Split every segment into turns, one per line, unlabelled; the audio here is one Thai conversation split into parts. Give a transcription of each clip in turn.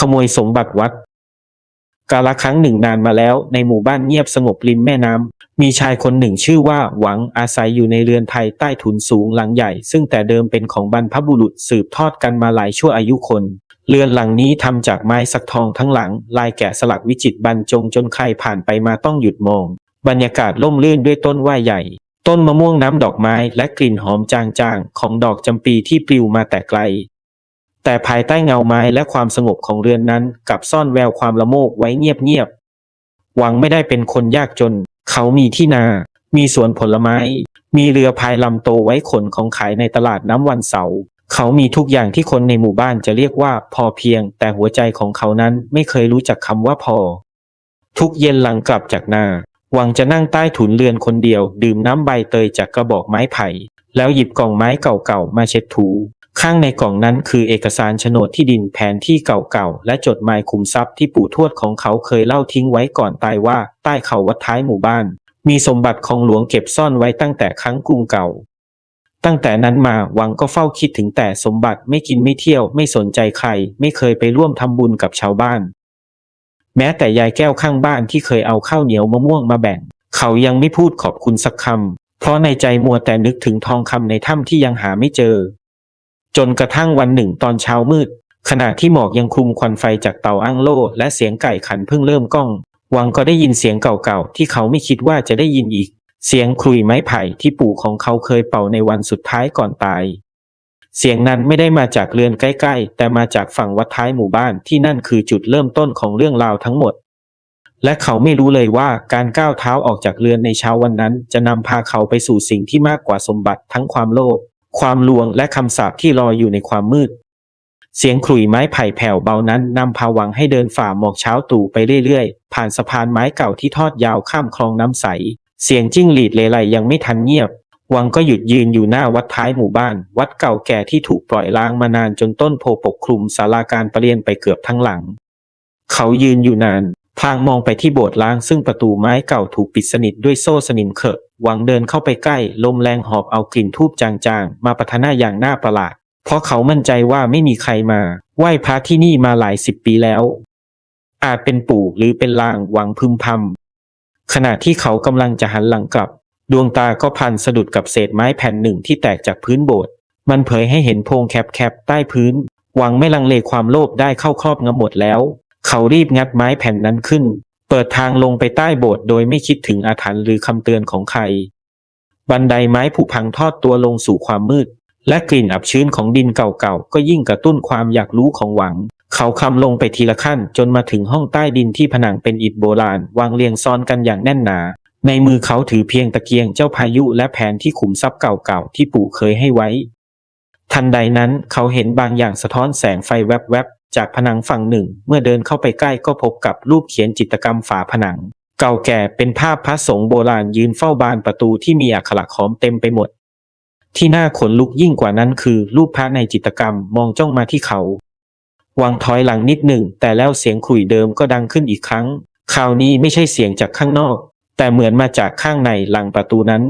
ขโมยสมบัติวัดกาลครั้งหนึ่งนานมาแล้วในหมู่บ้านเงียบสงบริมแม่น้ำมีชายคนหนึ่งชื่อว่าหวังอาศัยอยู่ในเรือนไทยใต้ถุนสูงหลังใหญ่ ซึ่งแต่เดิมเป็นของบรรพบุรุษสืบทอดกันมาหลายชั่วอายุคน เรือนหลังนี้ทำจากไม้สักทองทั้งหลัง ลายแกะสลักวิจิตรบรรจงจนใครผ่านไปมาต้องหยุดมอง บรรยากาศร่มรื่นด้วยต้นว่าใหญ่ ต้นมะม่วงน้ำดอกไม้และกลิ่นหอมจางๆของดอกจำปีที่ปลิวมาแต่ไกล แต่ภายใต้เงาไม้และความสงบของเรือนนั้นกลับซ่อนแววความละโมบไว้เงียบๆ หวังไม่ได้เป็นคนยากจน เขามีที่นา มีสวนผลไม้ มีเรือพายลำโตไว้ขนของขายในตลาดน้ำวันเสาร์เขามีทุกอย่างที่คนในหมู่บ้านจะเรียกว่าพอเพียง แต่หัวใจของเขานั้นไม่เคยรู้จักคำว่าพอ ทุกเย็นหลังกลับจากนา หวังจะนั่งใต้ถุนเรือนคนเดียว ดื่มน้ำใบเตยจากกระบอกไม้ไผ่ แล้วหยิบกล่องไม้เก่าๆมาเช็ดถู ข้างในกล่องนั้นคือเอกสารโฉนดที่ดินแผนที่เก่าๆ และจดหมายคุมทรัพย์ที่ปู่ทวดของเขาเคยเล่าทิ้งไว้ก่อนตายว่า ใต้เขาวัดท้ายหมู่บ้าน มีสมบัติของหลวงเก็บซ่อนไว้ตั้งแต่ครั้งกรุงเก่า ตั้งแต่นั้นมาวังก็เฝ้าคิดถึงแต่สมบัติไม่กินไม่เที่ยวไม่สนใจใคร ไม่เคยไปร่วมทำบุญกับชาวบ้าน แม้แต่ยายแก้วข้างบ้านที่เคยเอาข้าวเหนียวมะม่วงมาแบ่ง เขายังไม่พูดขอบคุณสักคำเพราะในใจมัวแต่นึกถึงทองคำในถ้ำที่ยังหาไม่เจอ จนกระทั่งวันหนึ่งตอนเช้ามืด ขณะที่หมอกยังคลุมควันไฟจากเตาอั้งโล่และเสียงไก่ขันเพิ่งเริ่มก้อง วังก็ได้ยินเสียงเก่าๆที่เขาไม่คิดว่าจะได้ยินอีก เสียงคลุยไม้ไผ่ที่ปู่ของเขาเคยเป่าในวันสุดท้ายก่อนตาย เสียงนั้นไม่ได้มาจากเรือนใกล้ ๆ แต่มาจากฝั่งวัดท้ายหมู่บ้านที่นั่นคือจุดเริ่มต้นของเรื่องราวทั้งหมดและเขาไม่รู้เลยว่าการก้าวเท้าออกจากเรือนในเช้าวันนั้น จะนำพาเขาไปสู่สิ่งที่มากกว่าสมบัติทั้งความโลภ ความลวงและคำสาปที่รอยอยู่ในความมืด เสียงขลุ่ยไม้ไผ่แผ่วเบานั้นนำพาวังให้เดินฝ่าหมอกเช้าตู่ไปเรื่อยๆ ผ่านสะพานไม้เก่าที่ทอดยาวข้ามคลองน้ำใส เสียงจิ้งหรีดเลไลยังไม่ทันเงียบ วังก็หยุดยืนอยู่หน้าวัดท้ายหมู่บ้าน วัดเก่าแก่ที่ถูกปล่อยล้างมานานจนต้นโพปกคลุมศาลาการประเรียนไปเกือบทั้งหลัง เขายืนอยู่นาน พลางมองไปที่โบสถ์ล้างซึ่งประตูไม้เก่าถูกปิดสนิทด้วยโซ่สนิมเขอะหวังเดินเข้าไปใกล้ ลมแรงหอบเอากลิ่นทูบจางๆ มาปะทะหน้าอย่างน่าประหลาด เพราะเขามั่นใจว่าไม่มีใครมา ไหว้พระที่นี่มาหลายสิบปีแล้ว อาจเป็นปู่หรือเป็นลางหวังพึมพำขณะที่เขากำลังจะหันหลังกลับ ดวงตาก็พันสะดุดกับเศษไม้แผ่นหนึ่งที่แตกจากพื้นโบสถ์มันเผยให้เห็นโพรงแคบๆใต้พื้นหวังไม่ลังเลความโลภได้เข้าครอบงำหมดแล้ว เขารีบงัดไม้แผ่นนั้นขึ้น เปิดทางลงไปใต้โบสถ์โดยไม่คิดถึงอาถรรพ์หรือคำเตือนของใคร บันไดไม้ผุพังทอดตัวลงสู่ความมืด และกลิ่นอับชื้นของดินเก่าๆก็ยิ่งกระตุ้นความอยากรู้ของหวัง เขาคำลงไปทีละขั้นจนมาถึงห้องใต้ดินที่ผนังเป็นอิฐโบราณ วางเรียงซ้อนกันอย่างแน่นหนา ในมือเขาถือเพียงตะเกียงเจ้าพายุและแผนที่ขุมทรัพย์เก่าๆที่ปู่เคยให้ไว้ทันใดนั้นเขาเห็นบางอย่างสะท้อนแสงไฟแวบๆ จากผนังฝั่งหนึ่ง เมื่อเดินเข้าไปใกล้ก็พบกับรูปเขียนจิตรกรรมฝาผนัง เก่าแก่เป็นภาพพระสงฆ์โบราณยืนเฝ้าบานประตูที่มีอักขระขอมเต็มไปหมด ที่น่าขนลุกยิ่งกว่านั้นคือรูปพระในจิตรกรรมมองจ้องมาที่เขาวางถอยหลังนิดหนึ่ง แต่แล้วเสียงขลุ่ยเดิมก็ดังขึ้นอีกครั้ง คราวนี้ไม่ใช่เสียงจากข้างนอก แต่เหมือนมาจากข้างในหลังประตูนั้น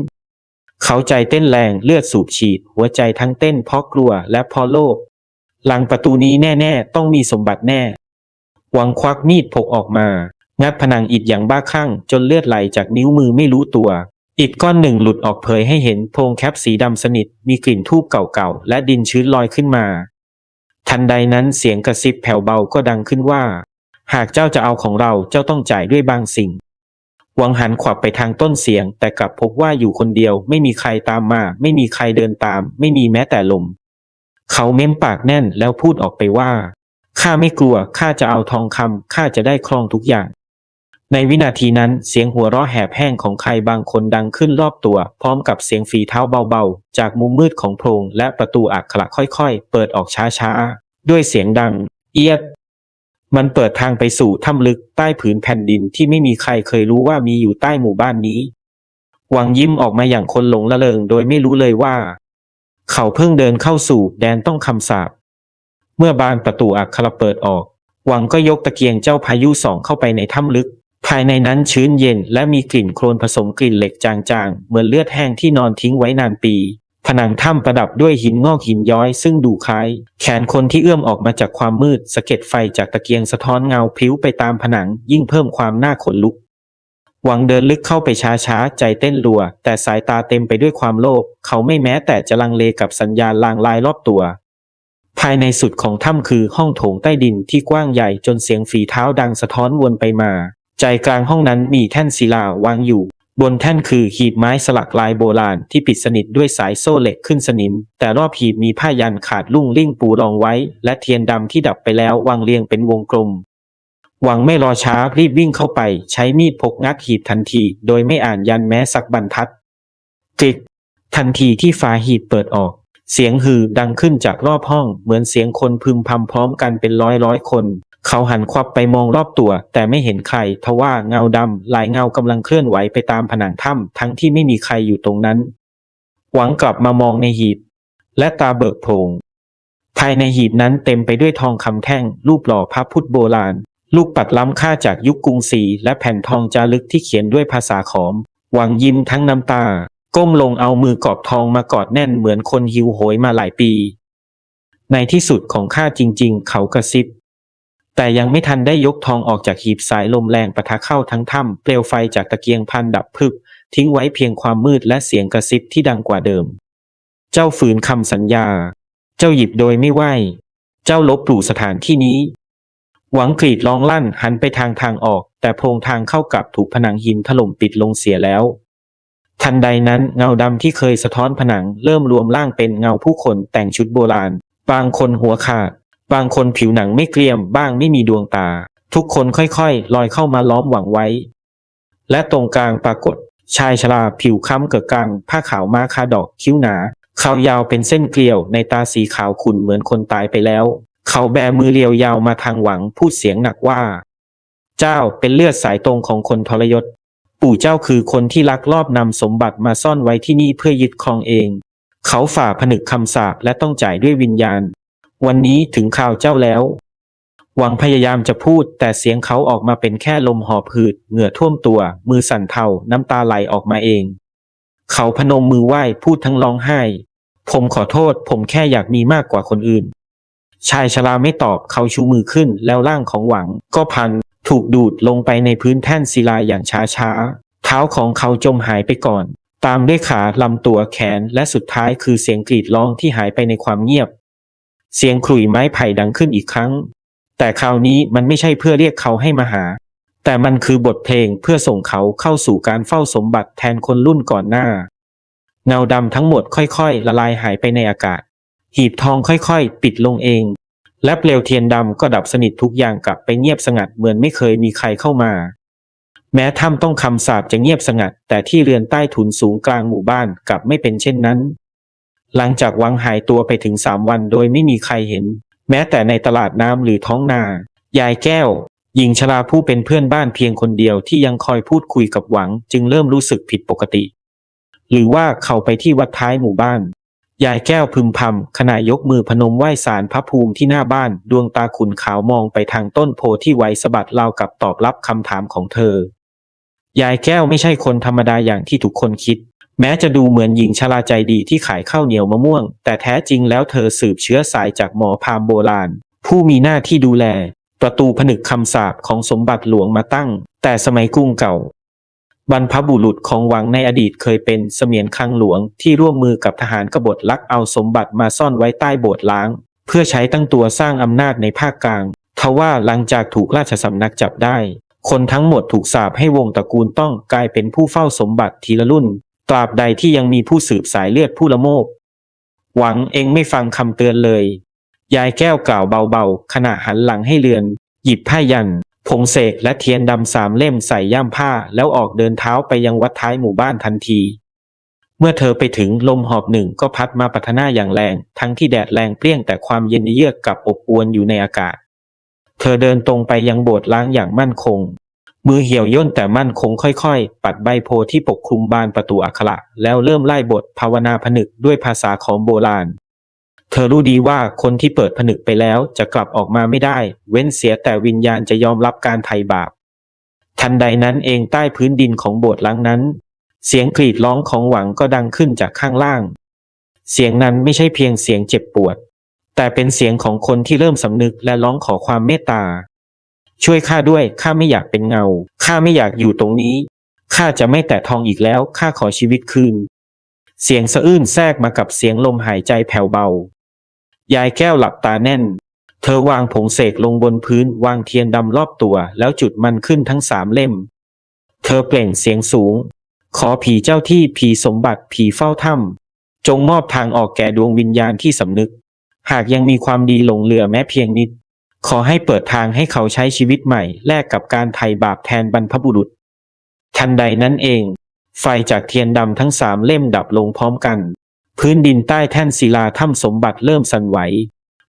เขาใจเต้นแรงเลือดสูบฉีด หัวใจทั้งเต้นเพราะกลัวและเพราะโลภ หลังประตูนี้แน่ๆ ต้องมีสมบัติแน่ หวังควักมีดพกออกมา งัดผนังอิฐอย่างบ้าคลั่ง จนเลือดไหลจากนิ้วมือไม่รู้ตัว อิฐก้อนหนึ่งหลุดออกเผยให้เห็นโพรงแคปสีดำสนิท มีกลิ่นทูบเก่าๆ และดินชื้นลอยขึ้นมา ทันใดนั้นเสียงกระซิบแผ่วเบาก็ดังขึ้นว่า หากเจ้าจะเอาของเราเจ้าต้องจ่ายด้วยบางสิ่ง หวังหันขวับไปทางต้นเสียง แต่กลับพบว่าอยู่คนเดียว ไม่มีใครตามมา ไม่มีใครเดินตาม ไม่มีแม้แต่ลม เขาเม้มปากแน่นแล้วพูดออกไปว่า ข้าไม่กลัว ข้าจะเอาทองคำ ข้าจะได้ครองทุกอย่าง ในวินาทีนั้นเสียงหัวเราะแหบแห้งของใครบางคนดังขึ้นรอบตัว พร้อมกับเสียงฝีเท้าเบาๆ จากมุมมืดของโพรงและประตูอักขระค่อยๆ เปิดออกช้าๆ ด้วยเสียงดัง เอียด มันเปิดทางไปสู่ถ้ำลึกใต้ผืนแผ่นดินที่ไม่มีใครเคยรู้ว่ามีอยู่ใต้หมู่บ้านนี้หวังยิ้มออกมาอย่างคนหลงละเริงโดยไม่รู้เลยว่า เขาเพิ่งเดินเข้าสู่แดนต้องคำสาปเมื่อบานประตูอักขระเปิดออก หวังก็ยกตะเกียงเจ้าพายุสองเข้าไปในถ้ำลึก ภายในนั้นชื้นเย็นและมีกลิ่นโคลนผสมกลิ่นเหล็กจางๆ เหมือนเลือดแห้งที่นอนทิ้งไว้นานปี ผนังถ้ำประดับด้วยหินงอกหินย้อยซึ่งดูคล้าย แขนคนที่เอื้อมออกมาจากความมืดสะเก็ดไฟจากตะเกียงสะท้อนเงาพลิ้วไปตามผนังยิ่งเพิ่มความน่าขนลุก หวังเดินลึกเข้าไปช้าๆ ใจเต้นรัว แต่สายตาเต็มไปด้วยความโลภเขาไม่แม้แต่จะลังเลกับสัญญาณลางลายรอบตัว ภายในสุดของถ้ำคือห้องโถงใต้ดินที่กว้างใหญ่จนเสียงฝีเท้าดังสะท้อนวนไปมา ใจกลางห้องนั้นมีแท่นศิลาวางอยู่ บนแท่นคือหีบไม้สลักลายโบราณที่ปิดสนิทด้วยสายโซ่เหล็กขึ้นสนิม แต่รอบหีบมีผ้ายันขาดลุ่งลิ่งปูรองไว้ และเทียนดำที่ดับไปแล้ววางเรียงเป็นวงกลม หวังไม่รอช้ารีบวิ่งเข้าไป ใช้มีดพกงัดหีบทันที โดยไม่อ่านยันแม้สักบรรทัดกริกทันทีที่ฝาหีบเปิดออก เสียงฮือดังขึ้นจากรอบห้อง เหมือนเสียงคนพึมพำพร้อมกันเป็นร้อยร้อยคน เขาหันควับไปมองรอบตัว แต่ไม่เห็นใครทว่าเงาดำหลายเงากำลังเคลื่อนไหวไปตามผนังถ้ำทั้งที่ไม่มีใครอยู่ตรงนั้น หวังกลับมามองในหีบ และตาเบิกโพลงภายในหีบนั้นเต็มไปด้วยทองคำแท่ง รูปหล่อพระพุทธโบราณ ลูกปัดล้ำค่าจากยุคกรุงศรีและแผ่นทองจารึกที่เขียนด้วยภาษาขอม หวังยิ้มทั้งน้ำตา ก้มลงเอามือกอบทองมากอดแน่นเหมือนคนหิวโหยมาหลายปี ในที่สุดของข้าจริง ๆ เขากระซิบ แต่ยังไม่ทันได้ยกทองออกจากหีบสายลมแรงปะทะเข้าทั้งถ้ำเปลวไฟจากตะเกียงพันดับพึบ ทิ้งไว้เพียงความมืดและเสียงกระซิบที่ดังกว่าเดิม เจ้าฝืนคำสัญญา เจ้าหยิบโดยไม่ไหวเจ้าลบหลู่สถานที่นี้ หวังกรีดร้องลั่นหันไปทางทางออก แต่โพรงทางเข้ากลับถูกผนังหินถล่มปิดลงเสียแล้ว ทันใดนั้นเงาดำที่เคยสะท้อนผนังเริ่มรวมร่างเป็นเงาผู้คนแต่งชุดโบราณ บางคนหัวขาด บางคนผิวหนังไม่เกรียม บ้างไม่มีดวงตา ทุกคนค่อยๆ ลอยเข้ามาล้อมหวังไว้ และตรงกลางปรากฏ ชายชราผิวค้ำเกิดกลาง ผ้าขาวม้าคาดอกคิ้วหนาเขายาวเป็นเส้นเกลียวในตาสีขาวขุ่นเหมือนคนตายไปแล้ว เขาแบมือเรียวยาวมาทางหวังพูดเสียงหนักว่า เจ้าเป็นเลือดสายตรงของคนทรยศ ปู่เจ้าคือคนที่ลักลอบนำสมบัติมาซ่อนไว้ที่นี่เพื่อยึดครองเอง เขาฝ่าผนึกคำสาปและต้องจ่ายด้วยวิญญาณ วันนี้ถึงข่าวเจ้าแล้ว หวังพยายามจะพูดแต่เสียงเขาออกมาเป็นแค่ลมหอบหืด เหงื่อท่วมตัว มือสั่นเทาน้ำตาไหลออกมาเอง เขาพนมมือไหว้พูดทั้งร้องไห้ ผมขอโทษ ผมแค่อยากมีมากกว่าคนอื่น ชายชราไม่ตอบเขาชูมือขึ้น แล้วร่างของหวัง ก็พันถูกดูดลงไปในพื้นแท่นศิลาอย่างช้าๆ เท้าของเขาจมหายไปก่อน ตามด้วยขาลำตัวแขนและสุดท้ายคือเสียงกรีดร้องที่หายไปในความเงียบ เสียงขลุ่ยไม้ไผ่ดังขึ้นอีกครั้ง แต่คราวนี้มันไม่ใช่เพื่อเรียกเขาให้มาหา แต่มันคือบทเพลงเพื่อส่งเขาเข้าสู่การเฝ้าสมบัติแทนคนรุ่นก่อนหน้า เงาดำทั้งหมดค่อยๆ ละลายหายไปในอากาศ หีบทองค่อยๆ ปิดลงเอง และเปลวเทียนดำก็ดับสนิททุกอย่างกลับไปเงียบสงัดเหมือนไม่เคยมีใครเข้ามา แม้ถ้ำต้องคำสาปจะเงียบสงัด แต่ที่เรือนใต้ถุนสูงกลางหมู่บ้านกลับไม่เป็นเช่นนั้น หลังจากวังหายตัวไปถึงสามวันโดยไม่มีใครเห็น แม้แต่ในตลาดน้ำหรือท้องนา ยายแก้วหญิงชราผู้เป็นเพื่อนบ้านเพียงคนเดียวที่ยังคอยพูดคุยกับหวังจึงเริ่มรู้สึกผิดปกติ หรือว่าเขาไปที่วัดท้ายหมู่บ้าน ยายแก้วพึมพำขณะยกมือพนมไหว้สารพระภูมิที่หน้าบ้าน ดวงตาขุนขาวมองไปทางต้นโพที่ไว้สะบัดราวกับตอบรับคำถามของเธอ ยายแก้วไม่ใช่คนธรรมดาอย่างที่ทุกคนคิด แม้จะดูเหมือนหญิงชราใจดีที่ขายข้าวเหนียวมะม่วง แต่แท้จริงแล้วเธอสืบเชื้อสายจากหมอพามโบราณ ผู้มีหน้าที่ดูแล ประตูผนึกคำสาปของสมบัติหลวงมาตั้ง แต่สมัยกรุงเก่า บรรพบุรุษของหวังในอดีตเคยเป็นเสมียนคลังหลวงที่ร่วมมือกับทหารกบฏลักเอาสมบัติมาซ่อนไว้ใต้โบสถ์ล้าง เพื่อใช้ตั้งตัวสร้างอำนาจในภาคกลาง ทว่าหลังจากถูกราชสำนักจับได้ คนทั้งหมดถูกสาปให้วงตระกูลต้องกลายเป็นผู้เฝ้าสมบัติทีละรุ่น ตราบใดที่ยังมีผู้สืบสายเลือดผู้ละโมบ หวังเองไม่ฟังคำเตือนเลย ยายแก้วกล่าวเบาๆ ขณะหันหลังให้เรือน หยิบผ้ายัน งเสกและเทียนดำสามเล่มใส่ย่ามผ้าแล้วออกเดินเท้าไปยังวัดท้ายหมู่บ้านทันที เมื่อเธอไปถึงลมหอบหนึ่งก็พัดมาปัทนาอย่างแรง ทั้งที่แดดแรงเปรี้ยงแต่ความเย็นเยือกกลับอบอวนอยู่ในอากาศ เธอเดินตรงไปยังโบสถ์ล้างอย่างมั่นคง มือเหี่ยวย่นแต่มั่นคงค่อยๆ ปัดใบโพธิ์ที่ปกคลุมบานประตูอัคระแล้วเริ่มไล่บทภาวนาผนึกด้วยภาษาของโบราณ เธอรู้ดีว่าคนที่เปิดผนึกไปแล้วจะกลับออกมาไม่ได้ เว้นเสียแต่วิญญาณจะยอมรับการไถ่บาป ทันใดนั้นเองใต้พื้นดินของโบสถ์ล้างนั้น เสียงกรีดร้องของหวังก็ดังขึ้นจากข้างล่าง เสียงนั้นไม่ใช่เพียงเสียงเจ็บปวด แต่เป็นเสียงของคนที่เริ่มสำนึกและร้องขอความเมตตา ช่วยข้าด้วยข้าไม่อยากเป็นเงาข้าไม่อยากอยู่ตรงนี้ข้าจะไม่แตะทองอีกแล้วข้าขอชีวิตคืนเสียงสะอื้นแทรกมากับเสียงลมหายใจแผ่วเบา ยายแก้วหลับตาแน่น เธอวางผงเสกลงบนพื้นวางเทียนดำรอบตัว แล้วจุดมันขึ้นทั้งสามเล่ม เธอเปล่งเสียงสูง ขอผีเจ้าที่ผีสมบัติผีเฝ้าถ้ำจงมอบทางออกแก่ดวงวิญญาณที่สำนึก หากยังมีความดีหลงเหลือแม้เพียงนิด ขอให้เปิดทางให้เขาใช้ชีวิตใหม่ แลกกับการไถ่บาปแทนบรรพบุรุษ ทันใดนั้นเอง ไฟจากเทียนดำทั้งสามเล่มดับลงพร้อมกัน พื้นดินใต้แท่นศิลาถ้ำสมบัติเริ่มสั่นไหว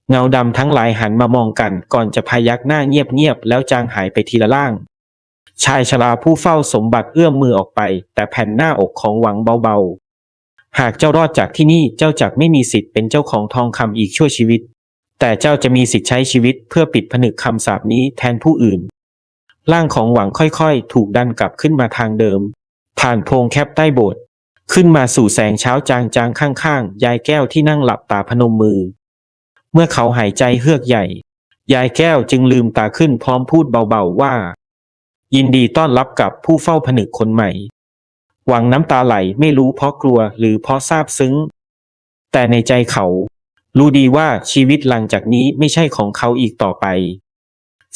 เงาดำทั้งหลายหันมามองกันก่อนจะพยักหน้าเงียบๆแล้วจางหายไปทีละล่าง ชายชราผู้เฝ้าสมบัติเอื้อมมือออกไป แต่แผ่นหน้าอกของหวังเบาๆ หากเจ้ารอดจากที่นี่เจ้าจักไม่มีสิทธิ์เป็นเจ้าของทองคำอีกชั่วชีวิต แต่เจ้าจะมีสิทธิ์ใช้ชีวิตเพื่อปิดผนึกคำสาปนี้แทนผู้อื่น ร่างของหวังค่อยๆ ถูกดันกลับขึ้นมาทางเดิมผ่านโพรงแคบใต้โบสถ์ ขึ้นมาสู่แสงเช้าจางๆ ข้างๆ ยายแก้วที่นั่งหลับตาพนมมือ เมื่อเขาหายใจเฮือกใหญ่ ยายแก้วจึงลืมตาขึ้นพร้อมพูดเบาๆว่า ยินดีต้อนรับกับผู้เฝ้าผนึกคนใหม่ หวังน้ำตาไหลไม่รู้เพราะกลัวหรือเพราะซาบซึ้ง แต่ในใจเขา รู้ดีว่าชีวิตหลังจากนี้ไม่ใช่ของเขาอีกต่อไป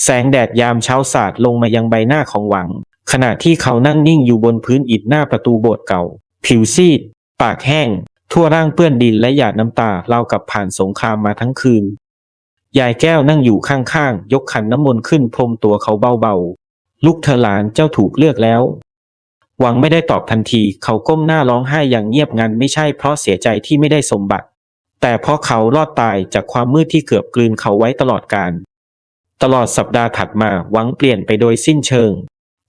แสงแดดยามเช้าสาดลงมายังใบหน้าของหวัง ขณะที่เขานั่งนิ่งอยู่บนพื้นอิฐหน้าประตูโบสถ์เก่า ผิวซีด ปากแห้ง ทั่วร่างเปื้อนดินและหยาดน้ำตาเรากับผ่านสงครามมาทั้งคืน ยายแก้วนั่งอยู่ข้างๆ ยกขันน้ำมนต์ขึ้นพรมตัวเขาเบาๆ ลูกเธอหลานเจ้าถูกเลือกแล้ว หวังไม่ได้ตอบทันที เขาก้มหน้าร้องไห้อย่างเงียบงันไม่ใช่เพราะเสียใจที่ไม่ได้สมบัติ แต่เพราะเขารอดตายจากความมืดที่เกือบกลืนเขาไว้ตลอดกาลตลอดสัปดาห์ถัดมาหวังเปลี่ยนไปโดยสิ้นเชิง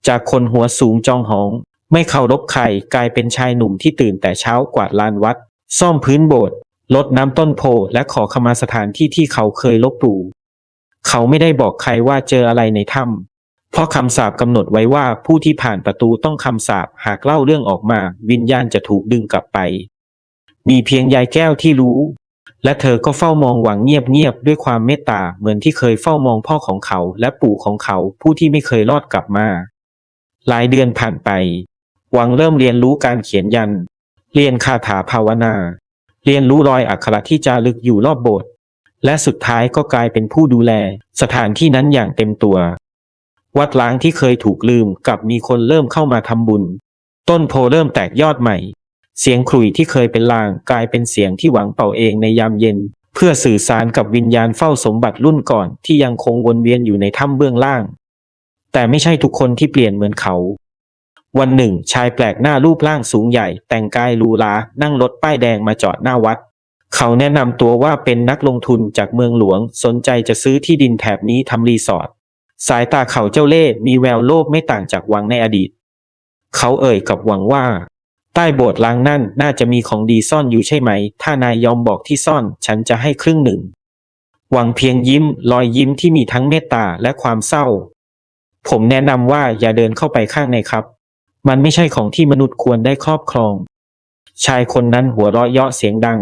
จากคนหัวสูงจองหอง ไม่เคารพใครกลายเป็นชายหนุ่มที่ตื่นแต่เช้ากวาดลานวัด ซ่อมพื้นโบสถ์ลดน้ำต้นโพและขอขมาสถานที่ที่เขาเคยลบหลู่เขาไม่ได้บอกใครว่าเจออะไรในถ้ำเพราะคำสาปกำหนดไว้ว่าผู้ที่ผ่านประตูต้องคำสาปหากเล่าเรื่องออกมา วิญญาณจะถูกดึงกลับไป มีเพียงยายแก้วที่รู้ และเธอก็เฝ้ามองหวังเงียบๆด้วยความเมตตาเหมือนที่เคยเฝ้ามองพ่อของเขาและปู่ของเขาผู้ที่ไม่เคยรอดกลับมา หลายเดือนผ่านไป วังเริ่มเรียนรู้การเขียนยัน เรียนคาถาภาวนา เรียนรู้รอยอักขระที่จารึกอยู่รอบโบสถ์ และสุดท้ายก็กลายเป็นผู้ดูแล สถานที่นั้นอย่างเต็มตัว วัดล้างที่เคยถูกลืมกลับมีคนเริ่มเข้ามาทำบุญ ต้นโพเริ่มแตกยอดใหม่ เสียงขลุ่ยที่เคยเป็นลางกลายเป็นเสียงที่หวังเป่าเองในยามเย็น เพื่อสื่อสารกับวิญญาณเฝ้าสมบัติรุ่นก่อนที่ยังคงวนเวียนอยู่ในถ้ำเบื้องล่าง แต่ไม่ใช่ทุกคนที่เปลี่ยนเหมือนเขา วันหนึ่ง ชายแปลกหน้ารูปร่างสูงใหญ่ แต่งกายหรูหรานั่งรถป้ายแดงมาจอดหน้าวัด เขาแนะนำตัวว่าเป็นนักลงทุนจากเมืองหลวง สนใจจะซื้อที่ดินแถบนี้ทำรีสอร์ทสายตาเขาเจ้าเล่ห์มีแววโลภไม่ต่างจากวังในอดีต เขาเอ่ยกับหวังว่า ใต้โบสถ์ล้างนั่นน่าจะมีของดีซ่อนอยู่ใช่ไหม ถ้านายยอมบอกที่ซ่อน ฉันจะให้ครึ่งหนึ่งหวังเพียงยิ้ม รอยยิ้มที่มีทั้งเมตตาและความเศร้า ผมแนะนำว่าอย่าเดินเข้าไปข้างในครับ มันไม่ใช่ของที่มนุษย์ควรได้ครอบครอง ชายคนนั้นหัวเราะเยาะเสียงดัง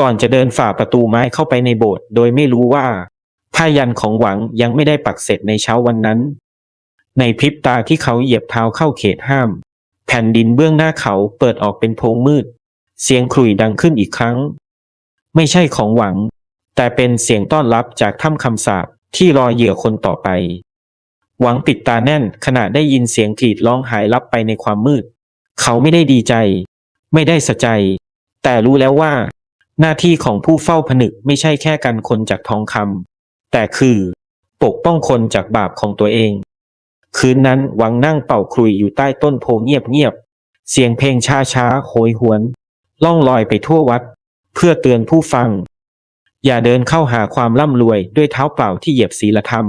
ก่อนจะเดินฝ่าประตูไม้เข้าไปในโบสถ์โดยไม่รู้ว่าผ้ายันของหวังยังไม่ได้ปักเสร็จในเช้าวันนั้น ในพริบตาที่เขาเหยียบเท้าเข้าเขตห้าม แผ่นดินเบื้องหน้าเขาเปิดออกเป็นโพรงมืด เสียงขลุ่ยดังขึ้นอีกครั้ง ไม่ใช่ของหวัง แต่เป็นเสียงต้อนรับจากถ้ำคำสาปที่รอเหยื่อคนต่อไป หวังปิดตาแน่นขณะได้ยินเสียงกรีดร้องหายลับไปในความมืด เขาไม่ได้ดีใจ ไม่ได้สะใจ แต่รู้แล้วว่า หน้าที่ของผู้เฝ้าผนึกไม่ใช่แค่กันคนจากทองคำแต่คือ ปกป้องคนจากบาปของตัวเอง คืนนั้นหวังนั่งเป่าคลุยอยู่ใต้ต้นโพเงียบๆเสียงเพลงช้าๆโหยหวน ล่องลอยไปทั่ววัด เพื่อเตือนผู้ฟัง อย่าเดินเข้าหาความร่ำรวยด้วยเท้าเปล่าที่เหยียบศีลธรรม